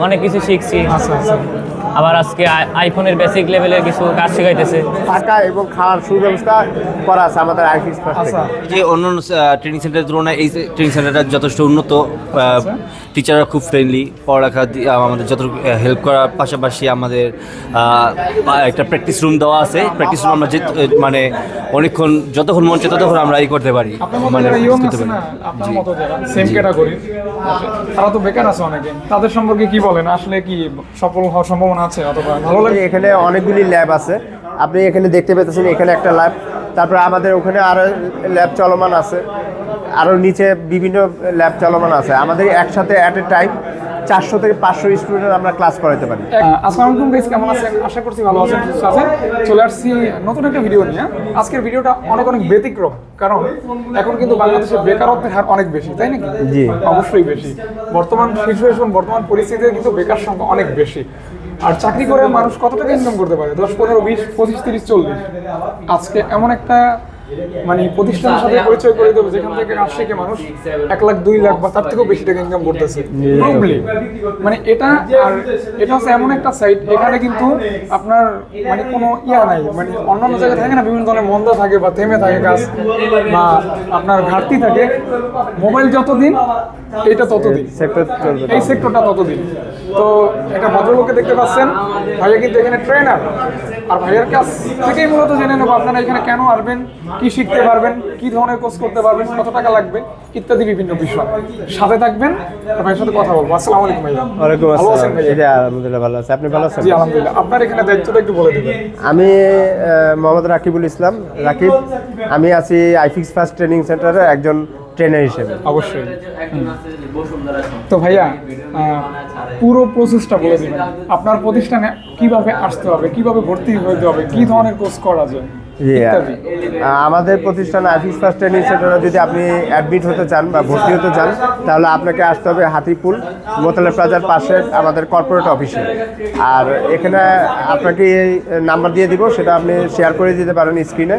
অনেক কিছু শিখছি। আচ্ছা আচ্ছা। আবার আজকে আই- আইফোনের বেসিক লেভেলের কিছু কাজ শেখাইতেছে। থাকা এবং খাওয়ার সুব্যবস্থা করা আছে আমাদের ফার্স্ট আচ্ছা। যে অন্যান্য ট্রেনিং সেন্টারের তুলনায় এই ট্রেনিং সেন্টারটা যথেষ্ট উন্নত টিচাররা খুব ফ্রেন্ডলি পড়ালেখা আমাদের যত হেল্প করার পাশাপাশি আমাদের একটা প্র্যাকটিস রুম দেওয়া আছে। প্র্যাকটিস রুম আমরা যে মানে অনেকক্ষণ যতক্ষণ মন চায় ততক্ষণ আমরা এই করতে পারি। মানে করতে পারি। সেম ক্যাটাগরি তারা তো বেকার আছে অনেকে। তাদের সম্পর্কে কি বলেন? আসলে কি সফল হওয়ার সম্ভাবনা আছে অথবা ভালো লাগে? এখানে অনেকগুলি ল্যাব আছে। আপনি এখানে দেখতে পেতেছেন এখানে একটা ল্যাব তারপরে আমাদের ওখানে আরও ল্যাব চলমান আছে। আরও নিচে বিভিন্ন ল্যাব চলমান আছে। আমাদের একসাথে অ্যাট এ টাইম চারশো থেকে পাঁচশো স্টুডেন্ট আমরা ক্লাস করাতে পারি। আসসালামু আলাইকুম গাইস কেমন আছেন? আশা করছি ভালো আছেন সুস্থ আছেন। চলে আসছি নতুন একটা ভিডিও নিয়ে। আজকের ভিডিওটা অনেক অনেক ব্যতিক্রম কারণ এখন কিন্তু বাংলাদেশে বেকারত্বের হার অনেক বেশি তাই নাকি? জি। অবশ্যই বেশি। বর্তমান সিচুয়েশন বর্তমান পরিস্থিতিতে কিন্তু বেকার সংখ্যা অনেক বেশি। আর চাকরি করে মানুষ কত টাকা ইনকাম করতে পারে? দশ পনেরো বিশ পঁচিশ তিরিশ চল্লিশ। আজকে এমন একটা মানে প্রতিষ্ঠানের সাথে পরিচয় করে দেবো যেখান থেকে কাজ শিখে মানুষ এক লাখ দুই লাখ বা তার থেকেও বেশি টাকা ইনকাম করতেছে। মানে এটা আর এটা হচ্ছে এমন একটা সাইট এখানে কিন্তু আপনার মানে কোনো ইয়া নাই মানে অন্যান্য জায়গায় থাকে না বিভিন্ন ধরনের মন্দা থাকে বা থেমে থাকে কাজ বা আপনার ঘাটতি থাকে। মোবাইল যতদিন এটা ততদিন। এই সেক্টরটা ততদিন। তো একটা ভদ্রলোককে দেখতে পাচ্ছেন ভাইয়া কিন্তু এখানে ট্রেনার আর ভাইয়ার কাছ থেকেই মূলত জেনে নেব আপনারা এখানে কেন আসবেন কি শিখতে পারবেন কি ধরনের কোর্স করতে পারবেন কত টাকা লাগবে ইত্যাদি বিভিন্ন বিষয়। সাথে থাকবেন আপনার সাথে কথা বলব। আসসালামু আলাইকুম ভাইয়া। ওয়ালাইকুম আসসালাম। ভাইয়া? আলহামদুলিল্লাহ ভালো আছে। আপনি ভালো আছেন? জি আলহামদুলিল্লাহ। আপনার এখানে দায়িত্বটা একটু বলে দেবেন। আমি মোহাম্মদ রাকিবুল ইসলাম। রাকিব আমি আছি আইফিক্স ফার্স্ট ট্রেনিং সেন্টারের একজন ট্রেনার হিসেবে। অবশ্যই। তো ভাইয়া পুরো প্রসেসটা বলে দিবেন। আপনার প্রতিষ্ঠানে কীভাবে আসতে হবে কীভাবে ভর্তি হতে হবে কি ধরনের কোর্স করা যায়? জি আমাদের প্রতিষ্ঠান আইফিক্স ফার্স্ট ট্রেনিং সেন্টারে যদি আপনি অ্যাডমিট হতে চান বা ভর্তি হতে চান তাহলে আপনাকে আসতে হবে হাতিপুল মোতালে প্লাজার পাশে আমাদের কর্পোরেট অফিসে আর এখানে আপনাকে এই নাম্বার দিয়ে দিব সেটা আপনি শেয়ার করে দিতে পারেন স্ক্রিনে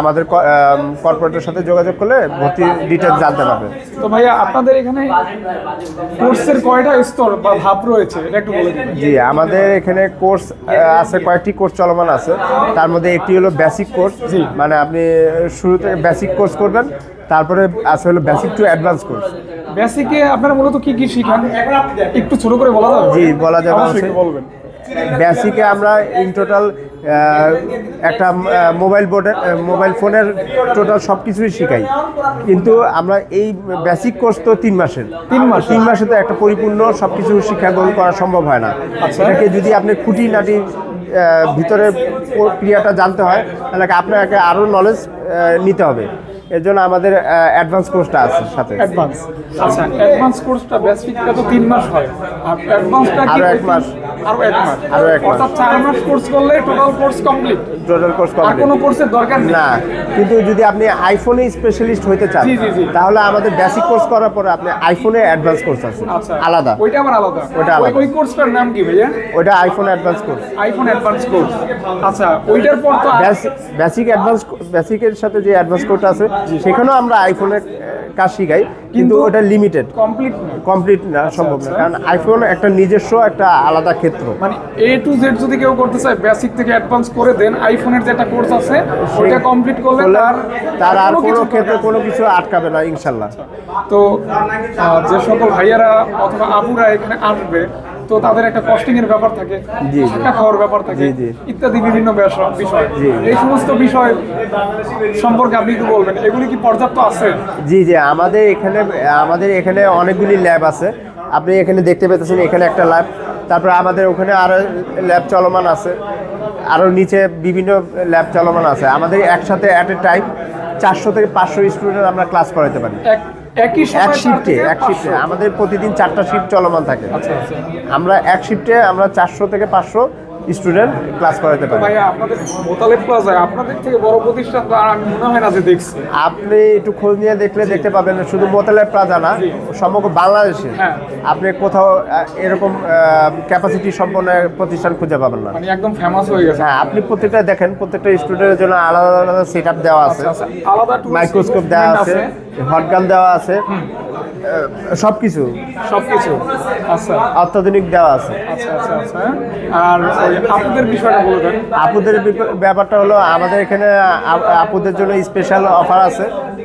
আমাদের কর্পোরেটের সাথে যোগাযোগ করলে ভর্তির ডিটেলস জানতে পারবেন তো ভাইয়া আপনাদের এখানে কোর্সের কয়টা স্তর বা ধাপ রয়েছে? একটু বলে দিন। জি আমাদের এখানে কোর্স আছে কয়েকটি কোর্স চলমান আছে। তার মধ্যে একটি হলো বেসিক কোর্স জি। মানে আপনি শুরু থেকে বেসিক কোর্স করবেন তারপরে আছে হলো বেসিক টু অ্যাডভান্স কোর্স বেসিকে আপনারা মূলত কি কি শিখান? একটু ছোট করে বলা যাবে? জি, বলা যাবে বলবেন। বেসিকে আমরা ইন টোটাল একটা মোবাইল বোর্ডের মোবাইল ফোনের টোটাল সব কিছুই শিখাই। কিন্তু আমরা এই বেসিক কোর্স তো তিন মাসের। তিন মাস? তিন মাসে তো একটা পরিপূর্ণ সব কিছু শিক্ষা গ্রহণ করা সম্ভব হয় না। আচ্ছা। এটাকে যদি আপনি খুঁটিনাটি আহ, ভিতরে প্রক্রিয়াটা জানতে হয়। তাহলে আপনাকে আরও নলেজ নিতে হবে। এর জন্য আমাদের অ্যাডভান্স কোর্সটা আছে সাথে। অ্যাডভান্স আচ্ছা অ্যাডভান্স কোর্সটা বেসিকটা তো তিন মাস হয়। আর অ্যাডভান্সটা কি আরও এক মাস। আরও এক মাস। আরও এক মাস। অর্থাৎ চার মাস কোর্স করলে total course complete total course আর কোনো কোর্সের দরকার নেই। না কিন্তু যদি আপনি আইফোনে স্পেশালিস্ট হইতে চান। তাহলে আমাদের বেসিক কোর্স করার পরে আপনি আইফোনে অ্যাডভান্স কোর্স আছে। আচ্ছা আলাদা। ওইটা আবার আলাদা। ওইটা আলাদা। ওই- কোর্সটার নাম কি ভাইয়া? ওইটা iPhone advance course iPhone advance course আচ্ছা ওইটার পর তো বেসিক অ্যাডভান্স বেসিকের সাথে যে অ্যাডভান্স কোর্স আছে সেখানেও আমরা আইফোনের কাজ শিখাই কিন্তু ওটা লিমিটেড কমপ্লিট কমপ্লিট না সম্ভব না। কারণ আইফোন একটা নিজস্ব একটা আলাদা ক্ষেত্র। মানে এ টু জেড যদি কেউ করতে চায় বেসিক থেকে অ্যাডভান্স করে দেন আইফোনের যেটা কোর্স আছে ওইটা কমপ্লিট করলে তার তার আর কোনো কোনো ক্ষেত্রে কোনো কিছু আটকাবে না ইনশাল্লাহ। তো যে সকল ভাইয়ারা অথবা আপুরা এখানে আসবে তো তাদের একটা কস্টিং এর ব্যাপার থাকে। থাকা খাওয়ার ব্যাপার থাকে। ইত্যাদি বিভিন্ন বিষয়। এই সমস্ত বিষয় সম্পর্কে আপনি একটু বলবেন এগুলি কি পর্যাপ্ত আছে? জি জি আমাদের এখানে আমাদের এখানে অনেকগুলি ল্যাব আছে। আপনি এখানে দেখতে পেতেছেন এখানে একটা ল্যাব তারপরে আমাদের ওখানে আরও ল্যাব চলমান আছে। আরও নিচে বিভিন্ন ল্যাব চলমান আছে। আমাদের একসাথে অ্যাট এ টাইম চারশো থেকে পাঁচশো স্টুডেন্ট আমরা ক্লাস করাতে পারি। একই এক শিফটে এক শিফটে আমাদের প্রতিদিন চারটা শিফট চলমান থাকে। আচ্ছা আচ্ছা। আমরা এক শিফটে আমরা চারশো থেকে পাঁচশো স্টুডেন্ট ক্লাস করাতে পারি। ভাইয়া আপনাদের মোতালেব প্লাজায় আপনাদের থেকে বড় প্রতিষ্ঠান তো আমি মনে হয় না যে দেখছি। আপনি একটু খোঁজ নিয়ে দেখলে দেখতে পাবেন শুধু মোতালেব প্লাজা না সমগ্র বাংলাদেশে। হ্যাঁ। আপনি কোথাও এরকম ক্যাপাসিটি সম্পন্ন প্রতিষ্ঠান খুঁজে পাবেন না। মানে একদম ফেমাস হয়ে গেছে। হ্যাঁ আপনি প্রত্যেকটা দেখেন প্রত্যেকটা স্টুডেন্টের জন্য আলাদা আলাদা সেট দেওয়া আছে। আচ্ছা, আলাদা মাইক্রোস্কোপ দেওয়া আছে হটগান দেওয়া আছে। সব কিছু সবকিছু। আচ্ছা। অত্যাধুনিক দেওয়া আছে। আচ্ছা আচ্ছা আচ্ছা। আর ওই আপনাদের বিষয়টা বলবেন আপুদের ব্যাপারটা হলো আমাদের এখানে আপুদের জন্য স্পেশাল অফার আছে।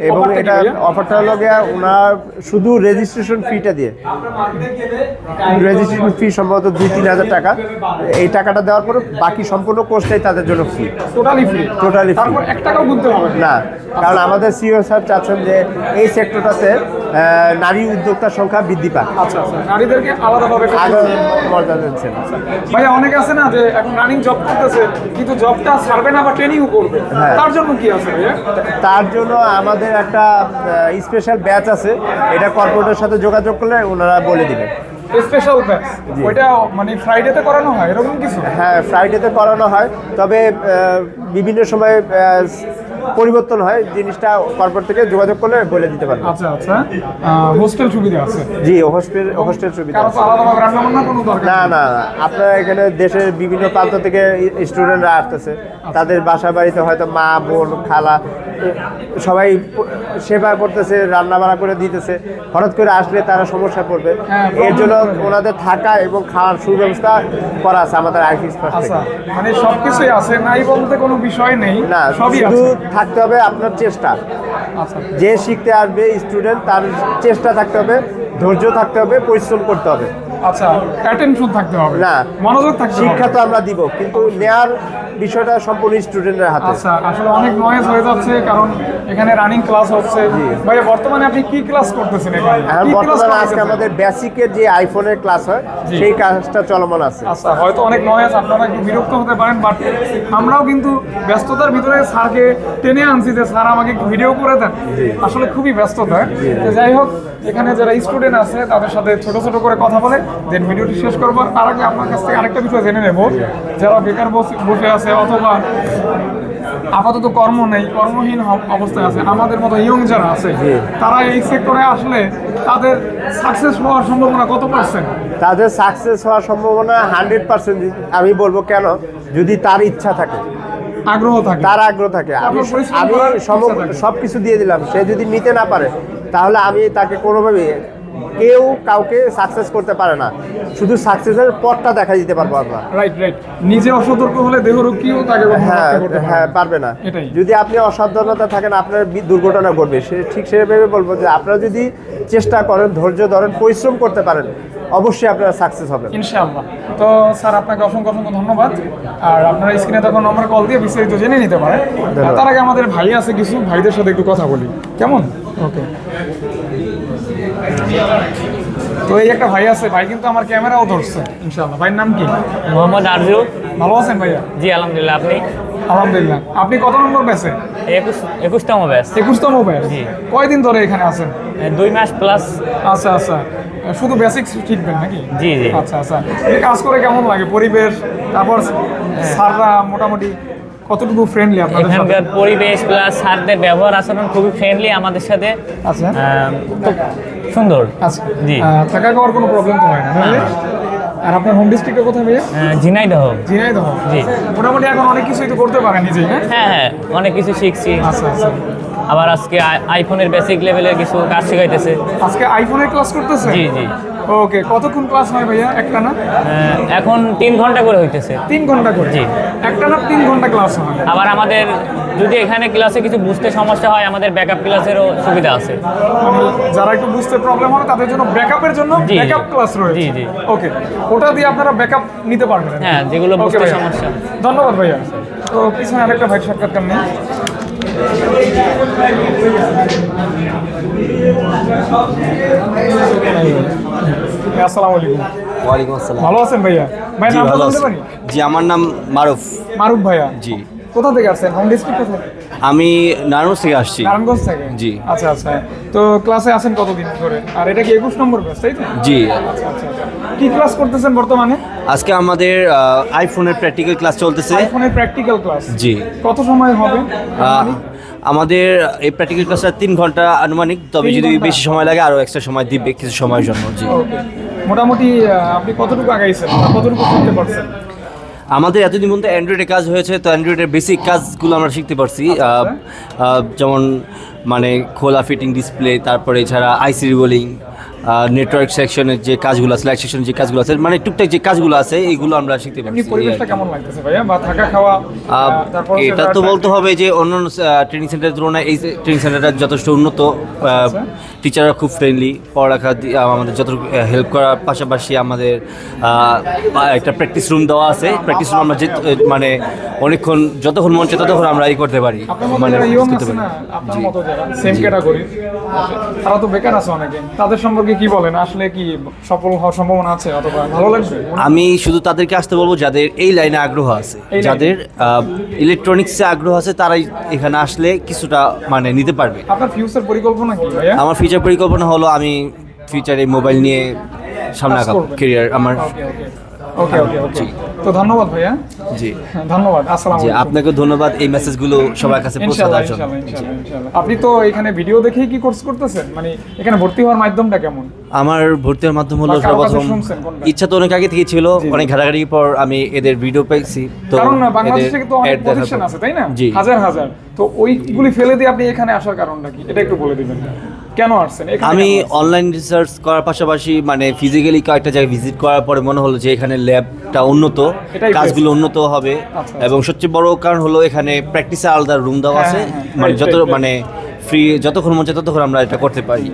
এবং এটা অফারটা হলো গিয়া ওনার শুধু রেজিস্ট্রেশন ফিটা দিয়ে। রেজিস্ট্রেশন ফি সম্ভবত দুই তিন হাজার টাকা। এই টাকাটা দেওয়ার পরে বাকি সম্পূর্ণ কোর্সটাই তাদের জন্য ফ্রি টোটালি ফ্রি টোটালি। তারপর এক টাকাও গুনতে হবে না। কারণ আমাদের সিও স্যার চাচ্ছেন যে এই সেক্টরটাতে নারী উদ্যোক্তার সংখ্যা বৃদ্ধি পায়। আচ্ছা আচ্ছা। নারীদেরকে আলাদাভাবে। মর্যাদা দিচ্ছেন। ভাইয়া অনেকে আছে না যে এখন রানিং জব করতেছে কিন্তু জবটা ছাড়বে না বা ট্রেনিংও করবে। হ্যাঁ। তার জন্য কি আছে তার জন্য আমাদের একটা স্পেশাল ব্যাচ আছে। এটা কর্পোরেটের সাথে যোগাযোগ করলে ওনারা বলে দিবেন স্পেশাল ব্যাচ ওইটা মানে ফ্রাইডেতে করানো হয়? এরকম কিছু? হ্যাঁ ফ্রাইডেতে করানো হয়। তবে বিভিন্ন সময় পরিবর্তন হয় জিনিসটা কর্পোরেট থেকে যোগাযোগ করলে বলে দিতে পারবে। আচ্ছা আচ্ছা। হোস্টেল সুবিধা আছে? জি হোস্টেল হোস্টেল সুবিধা আছে। না না না, আপনার এখানে দেশের বিভিন্ন প্রান্ত থেকে স্টুডেন্টরা আসতেছে। তাদের বাসা বাড়িতে হয়তো মা বোন খালা সবাই সেবা করতেছে রান্না বান্না করে দিতেছে। হঠাৎ করে আসলে তারা সমস্যা পড়বে। হ্যাঁ, এর জন্য ওনাদের থাকা এবং খাওয়ার সুব্যবস্থা করা আছে আমাদের পাশ আচ্ছা মানে সবকিছুই আছে নাই বলতে কোনো বিষয় নেই না সবই শুধু আছে। থাকতে হবে আপনার চেষ্টা। আচ্ছা। যে শিখতে আসবে স্টুডেন্ট তার চেষ্টা থাকতে হবে। ধৈর্য থাকতে হবে পরিশ্রম করতে হবে। আচ্ছা অ্যাটেনশন থাকতে হবে। না। মনোযোগ থাকতে শিক্ষা তো আমরা দিব কিন্তু নেয়ার বিষয়টা সম্পূর্ণ স্টুডেন্টের হাতে। আচ্ছা আসলে অনেক নয়েজ হয়ে যাচ্ছে কারণ এখানে রানিং ক্লাস হচ্ছে। ভাই বর্তমানে আপনি কি ক্লাস করতেছেন এখানে? এখন কি class বর্তমানে আজকে আমাদের বেসিকের যে আইফোনের ক্লাস হয় সেই কাজটা চলমান আছে। আচ্ছা হয়তো অনেক নয়েজ আপনারা একটু বিরক্ত হতে পারেন বাট আমরাও কিন্তু ব্যস্ততার ভিতরে স্যারকে টেনে আনছি যে স্যার আমাকে ভিডিও করে দেন। আসলে খুবই ব্যস্ততা। যাই হোক এখানে যারা স্টুডেন্ট আছে তাদের সাথে ছোট ছোট করে কথা বলে দেন ভিডিওটি শেষ করব। তার আগে আপনার কাছ থেকে আরেকটা বিষয় জেনে নেব। যারা বেকার বসে- বসে আছে অথবা আপাতত কর্ম নেই কর্মহীন অবস্থায় আছে আমাদের মতো ইয়ং যারা আছে তারা এই সেক্টরে আসলে তাদের সাকসেস হওয়ার সম্ভাবনা কত পার্সেন্ট তাদের সাকসেস হওয়ার সম্ভাবনা হান্ড্রেড পার্সেন্ট আমি বলব কেন? যদি তার ইচ্ছা থাকে। আগ্রহ থাকে। তার আগ্রহ থাকে। আমি। সব কিছু দিয়ে দিলাম। সে যদি নিতে না পারে তাহলে আমি তাকে কোনোভাবে কেউ কাউকে সাকসেস করতে পারে না। শুধু সাকসেসের পথটা দেখা দিতে পারব আমরা। রাইট রাইট নিজে অসতর্ক হলে দেহরক্ষীও তাকে হ্যাঁ হ্যাঁ পারবে না। যদি আপনি অসাবধানতা থাকেন আপনার দুর্ঘটনা ঘটবে। সে ঠিক সেভাবে বলব যে আপনারা যদি চেষ্টা করেন ধৈর্য ধরেন পরিশ্রম করতে পারেন অবশ্যই আপনারা সাকসেস হবেন। ইনশাআল্লাহ। তো স্যার আপনাকে অসংখ্য অসংখ্য ধন্যবাদ। আর আপনারা স্ক্রিনে তখন নম্বর কল দিয়ে বিস্তারিত জেনে নিতে পারেন। তার আগে আমাদের ভাই আছে কিছু ভাইদের সাথে একটু কথা বলি। কেমন? ওকে। তো এই একটা ভাই আছে ভাই কিন্তু আমার ক্যামেরাও ধরছে ইনশাআল্লাহ। ভাইয়ের নাম কি? মোহাম্মদ আরজু। ভালো আছেন ভাইয়া? জি আলহামদুলিল্লাহ আপনি? আলহামদুলিল্লাহ। আপনি কত নম্বর ব্যাচে একুশ একুশতম ব্যাস একুশতম ব্যাচ জি। কয়দিন ধরে এখানে আছেন? দুই মাস প্লাস আচ্ছা আচ্ছা। শুধু বেসিক্স শিখবেন নাকি? জি, জি। আচ্ছা আচ্ছা। কাজ করে কেমন লাগে? পরিবেশ তারপর সাররা মোটামুটি কতটুকু ফ্রেন্ডলি আপনাদের সাথে? এখানকার পরিবেশ প্লাস স্যারদের ব্যবহার আচরণ খুবই ফ্রেন্ডলি আমাদের সাথে। আচ্ছা খুব সুন্দর। আচ্ছা জি। থাকা খাওয়ার কোনো প্রবলেম তো হয় না? আর আপনার হোম ডিস্ট্রিক্টে কোথায় ভাইয়া? ঝিনাইদহ। ঝিনাইদহ। জি। মোটামুটি এখন অনেক কিছুই তো করতে পারেন নিজে হ্যাঁ? হ্যাঁ হ্যাঁ অনেক কিছু শিখছি। আচ্ছা আচ্ছা। আবার আজকে আই- আইফোনের বেসিক লেভেলের কিছু কাজ শেখাইতেছে। আজকে আইফোনের ক্লাস করতেছে? জি জি। ওকে কতক্ষণ ক্লাস হয় ভাইয়া? একটা না এখন তিন ঘণ্টা করে হইতেছে। তিন ঘণ্টা করে? জি। একটা না তিন ঘণ্টা ক্লাস হয়। আবার আমাদের যদি এখানে ক্লাসে কিছু বুঝতে সমস্যা হয় আমাদের ব্যাকআপ ক্লাসেরও সুবিধা আছে। মানে যারা একটু বুঝতে প্রবলেম হয় তাদের জন্য ব্যাকআপের জন্য। ব্যাকআপ ক্লাস রয়েছে। জি, জি। ওকে ওটা দিয়ে আপনারা ব্যাকআপ নিতে পারবেন। হ্যাঁ যেগুলো বুঝতে সমস্যা। ধন্যবাদ ভাইয়া। তো পিছনে আরেকটা ভাই সাক্ষাৎকার নেই। আসসালামু আলাইকুম। ওয়ালাইকুম আসসালাম। ভালো আছেন ভাইয়া? ভাই জি নাম ভালো বলতে আছি। পারি? জি আমার নাম মারুফ। মারুফ ভাইয়া। জি। কোথা থেকে আসছেন? হোম ডিস্ট্রিক্ট কোথায় আমি নারায়ণ থেকে আসছি। নারায়ণগঞ্জ থেকে? জি। আচ্ছা আচ্ছা। তো ক্লাসে আছেন কতদিন ধরে? আর এটা কি একুশ নম্বর তাই তো? জি। আচ্ছা আচ্ছা আচ্ছা। কি ক্লাস করতেছেন বর্তমানে? আজকে আমাদের আইফোনের প্র্যাকটিক্যাল ক্লাস চলতেছে। আইফোনের প্র্যাকটিক্যাল ক্লাস জি। কত সময় হবে? আমাদের এই প্র্যাকটিক্যাল ক্লাসটা তিন ঘণ্টা আনুমানিক তবে যদি বেশি সময় লাগে আরও এক্সট্রা সময় দিবে কিছু সময়ের জন্য জি। মোটামুটি আপনি কতটুকু আগাইছেন? কতটুকু শিখতে পারছেন? আমাদের এতদিন পর্যন্ত অ্যান্ড্রয়েডের কাজ হয়েছে তো অ্যান্ড্রয়েডের বেসিক কাজগুলো আমরা শিখতে পারছি। আহ, আহ, যেমন মানে খোলা ফিটিং ডিসপ্লে তারপরে এছাড়া আইসি রিবোলিং নেটওয়ার্ক সেকশনের যে কাজগুলো আছে লাইট সেকশনের যে কাজগুলো আছে মানে টুকটাক যে কাজগুলো আছে এগুলো আমরা শিখতে পারছি। এটা তো বলতে হবে যে অন্যান্য ট্রেনিং সেন্টারের তুলনায় এই ট্রেনিং সেন্টারটা যথেষ্ট উন্নত। আচ্ছা। টিচাররা খুব ফ্রেন্ডলি পড়ালেখা আমাদের যত হেল্প করার পাশাপাশি আমাদের একটা প্র্যাকটিস রুম দেওয়া আছে। প্র্যাকটিস রুম আমরা যে মানে অনেকক্ষণ যতক্ষণ মন চায় ততক্ষণ আমরা এই করতে পারি। মানে করতে পারি। সেম ক্যাটাগরি তারা তো বেকার আছে অনেকে। তাদের সম্পর্কে কি বলেন? আসলে কি সফল হওয়ার সম্ভাবনা আছে অথবা ভালো লাগবে? আমি শুধু তাদেরকে আসতে বলব যাদের এই লাইনে আগ্রহ আছে? যাদের ইলেকট্রনিক্সে আগ্রহ আছে তারাই এখানে আসলে কিছুটা মানে নিতে পারবে। আপনার ফিউচার পরিকল্পনা কি ভাইয়া? আমার ফিউচার পরিকল্পনা হলো আমি ফিউচারে মোবাইল নিয়ে সামনে আগাবো কেরিয়ার আমার ওকে ওকে তো ধন্যবাদ ভাইয়া। জি। ধন্যবাদ আসসালামু জি আলাইকুম। আপনাকে ধন্যবাদ এই মেসেজগুলো সবার কাছে পৌঁছে দেওয়ার জন্য। আপনি তো এখানে ভিডিও দেখেই কি কোর্স করতেছেন? মানে এখানে ভর্তি হওয়ার মাধ্যমটা কেমন? আমার ভর্তি হওয়ার মাধ্যম হলো সর্বপ্রথম ইচ্ছা তো অনেক আগে থেকে ছিল অনেক ঘাটাঘাটির পর আমি এদের ভিডিও পেয়েছি। তো কারণ বাংলাদেশে এদের তো অনেক ad দেখার পজিশন পর- আছে তাই না? হাজার হাজার। তো ওইগুলি ফেলে দিয়ে আপনি এখানে আসার কারণটা কি? এটা একটু বলে দিবেন। কেন আসছেন? আমি অনলাইন রিসার্চ করার পাশাপাশি মানে ফিজিক্যালি কয়েকটা জায়গায় ভিজিট করার পরে মনে হলো যে এখানে ল্যাবটা উন্নত কাজগুলো উন্নত হবে। আচ্ছা, এবং সবচেয়ে বড় কারণ হলো এখানে প্র্যাকটিসে আলাদা রুম দেওয়া হ্যাঁ, আছে। হ্যাঁ, হ্যাঁ, মানে যত right, right. মানে ফ্রি যতক্ষণ মন চায় ততক্ষণ আমরা এটা করতে পারি।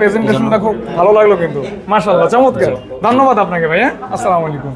প্রেজেন্টেশনটা খুব ভালো লাগল কিন্তু। মাশাআল্লাহ চমৎকার। ধন্যবাদ আপনাকে ভাইয়া। আসসালামু আলাইকুম।